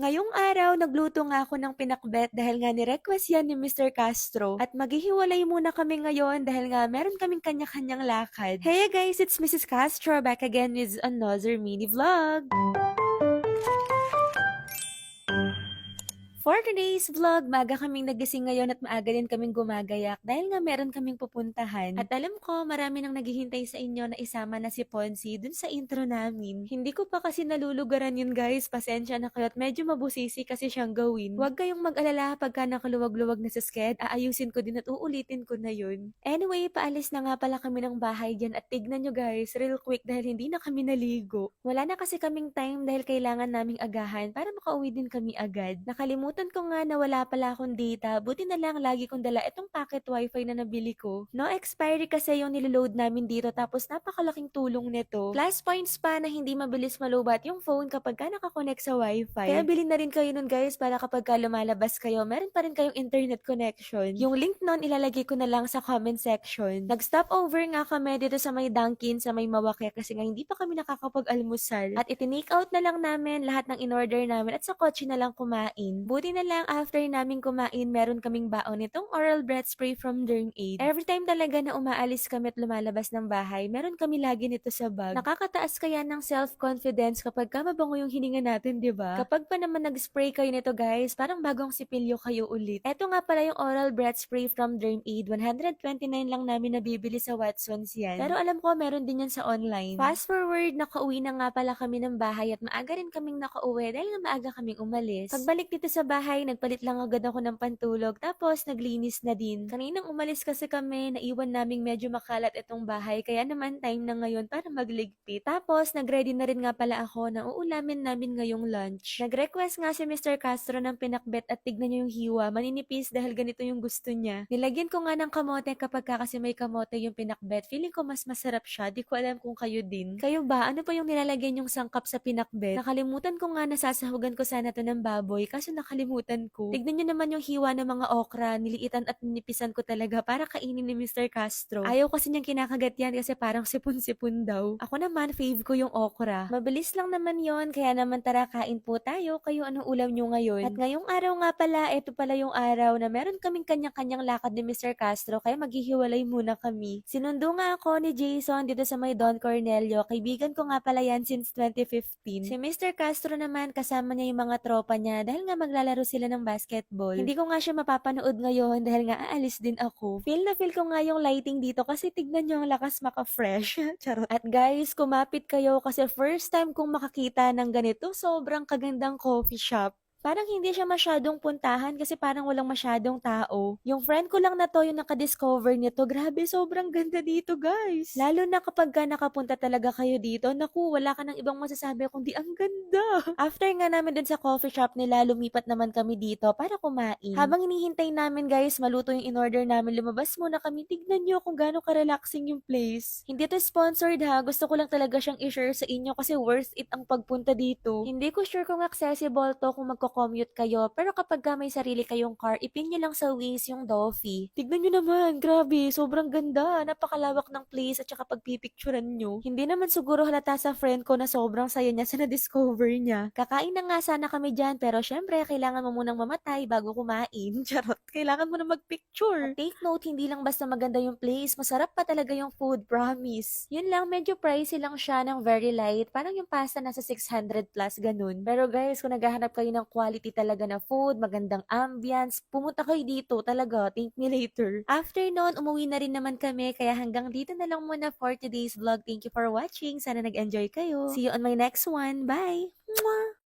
Ngayong araw, nagluto nga ako ng pinakbet dahil nga ni-request yan ni Mr. Castro. At maghihiwalay muna kami ngayon dahil nga meron kaming kanya-kanyang lakad. Hey guys, it's Mrs. Castro back again with another mini vlog. For today's vlog, maaga kaming nagising ngayon at maaga din kaming gumagayak dahil nga meron kaming pupuntahan. At alam ko, marami nang naghihintay sa inyo na isama na si Ponzi dun sa intro namin. Hindi ko pa kasi nalulugaran yun guys, pasensya na kayo at medyo mabusisi kasi siyang gawin. Huwag kayong mag-alala pagka nakaluwag-luwag na sa sked, aayusin ko din at uulitin ko na yun. Anyway, paalis na nga pala kami ng bahay dyan at tignan nyo guys, real quick dahil hindi na kami naligo. Wala na kasi kaming time dahil kailangan naming agahan para makauwi din kami agad. Nakalimutan ko nga na wala pala akong data, buti na lang lagi kong dala itong packet wifi na nabili ko. No expiry kasi yung niloload namin dito tapos napakalaking tulong nito. Plus points pa na hindi mabilis malubat yung phone kapag ka nakakonect sa wifi. Kaya bilhin na rin kayo nun guys para kapag ka lumalabas kayo, meron pa rin kayong internet connection. Yung link nun ilalagay ko na lang sa comment section. Nag-stop over nga kami dito sa may Dunkin sa may Mawake kasi nga hindi pa kami nakakapag-almusal. At itinake out na lang namin lahat ng in-order namin at sa kotse na lang kumain. Buti na lang after namin kumain, meron kaming baon nitong oral breath spray from Derm Aid. Every time talaga na umaalis kami at lumalabas ng bahay, meron kami lagi nito sa bag. Nakakataas kaya ng self-confidence kapag ka mabango yung hininga natin, di ba? Kapag pa naman nag-spray kayo nito guys, parang bagong sipilyo kayo ulit. Eto nga pala yung oral breath spray from Derm Aid. 129 lang namin nabibili sa Watson's yan. Pero alam ko, meron din yan sa online. Fast forward, nakauwi na nga pala kami ng bahay at maaga rin kaming nakauwi dahil nga maaga kaming umalis. Pagbalik dito sa bahay, nagpalit lang agad ako ng pantulog tapos naglinis na din. Kaninang umalis kasi kami, naiwan naming medyo makalat itong bahay kaya naman time na ngayon para magligpit. Tapos nagready na rin nga pala ako na uulamin namin ngayong lunch. Nag-request nga si Mr. Castro ng pinakbet at tignan niyo yung hiwa, maninipis dahil ganito yung gusto niya. Nilagyan ko nga ng kamote kapag ka kasi may kamote yung pinakbet. Feeling ko mas masarap siya, di ko alam kung kayo din. Kayo ba, ano pa yung nilalagyan yung sangkap sa pinakbet? Nakalimutan ko nga nasasahugan ko sana to ng baboy kaso nakalimutan ko. Tignan niyo naman yung hiwa ng mga okra, niliitan at ninipisan ko talaga para kainin ni Mr. Castro. Ayaw kasi niyang kinakagat yan kasi parang sipon-sipon daw. Ako naman, fave ko yung okra. Mabilis lang naman yon kaya naman tara kain po tayo. Kayo anong ulam niyo ngayon? At ngayong araw nga pala, ito pala yung araw na meron kaming kanya-kanyang lakad ni Mr. Castro kaya maghihiwalay muna kami. Sinundo nga ako ni Jason dito sa may Don Cornelio. Kaibigan ko nga pala yan since 2015. Si Mr. Castro naman kasama niya yung mga tropa niya dahil nga maglalaro sila ng basketball. Hindi ko nga siya mapapanood ngayon dahil nga aalis din ako. Feel na feel ko nga yung lighting dito kasi tignan nyo ang lakas maka-fresh. Charot. At guys, kumapit kayo kasi first time kong makakita ng ganito, sobrang kagandang coffee shop. Parang hindi siya masyadong puntahan kasi parang walang masyadong tao. Yung friend ko lang na to yung nakadiscover nito. Grabe, sobrang ganda dito guys. Lalo na kapag ka nakapunta talaga kayo dito, naku, wala ka ng ibang masasabi kundi ang ganda. After nga namin dun sa coffee shop nila, lumipat naman kami dito para kumain. Habang hinihintay namin guys, maluto yung in-order namin, lumabas muna kami. Tignan nyo kung gaano ka-relaxing yung place. Hindi to sponsored ha, gusto ko lang talaga siyang i-share sa inyo kasi worth it ang pagpunta dito. Hindi ko sure kung accessible to kung magko-commute kayo, pero kapag ka may sarili kayong car, ipin nyo lang sa Waze yung Doffy. Tignan nyo naman, grabe, sobrang ganda. Napakalawak ng place at saka pagpipicturan nyo. Hindi naman siguro halata sa friend ko na sobrang saya niya sa na-discover niya. Kakain na nga sana kami dyan, pero syempre, kailangan mo munang mamatay bago kumain. Charot, kailangan mo na magpicture. At take note, hindi lang basta maganda yung place, masarap pa talaga yung food, promise. Yun lang, medyo pricey lang siya ng very light. Parang yung pasta nasa 600 plus, ganun. Pero guys, kung naghahanap kayo ng quality talaga na food, magandang ambience, pumunta kayo dito talaga. Thank me later. After nun, umuwi na rin naman kami, kaya hanggang dito na lang muna for today's vlog. Thank you for watching. Sana nag-enjoy kayo. See you on my next one. Bye! Mwah!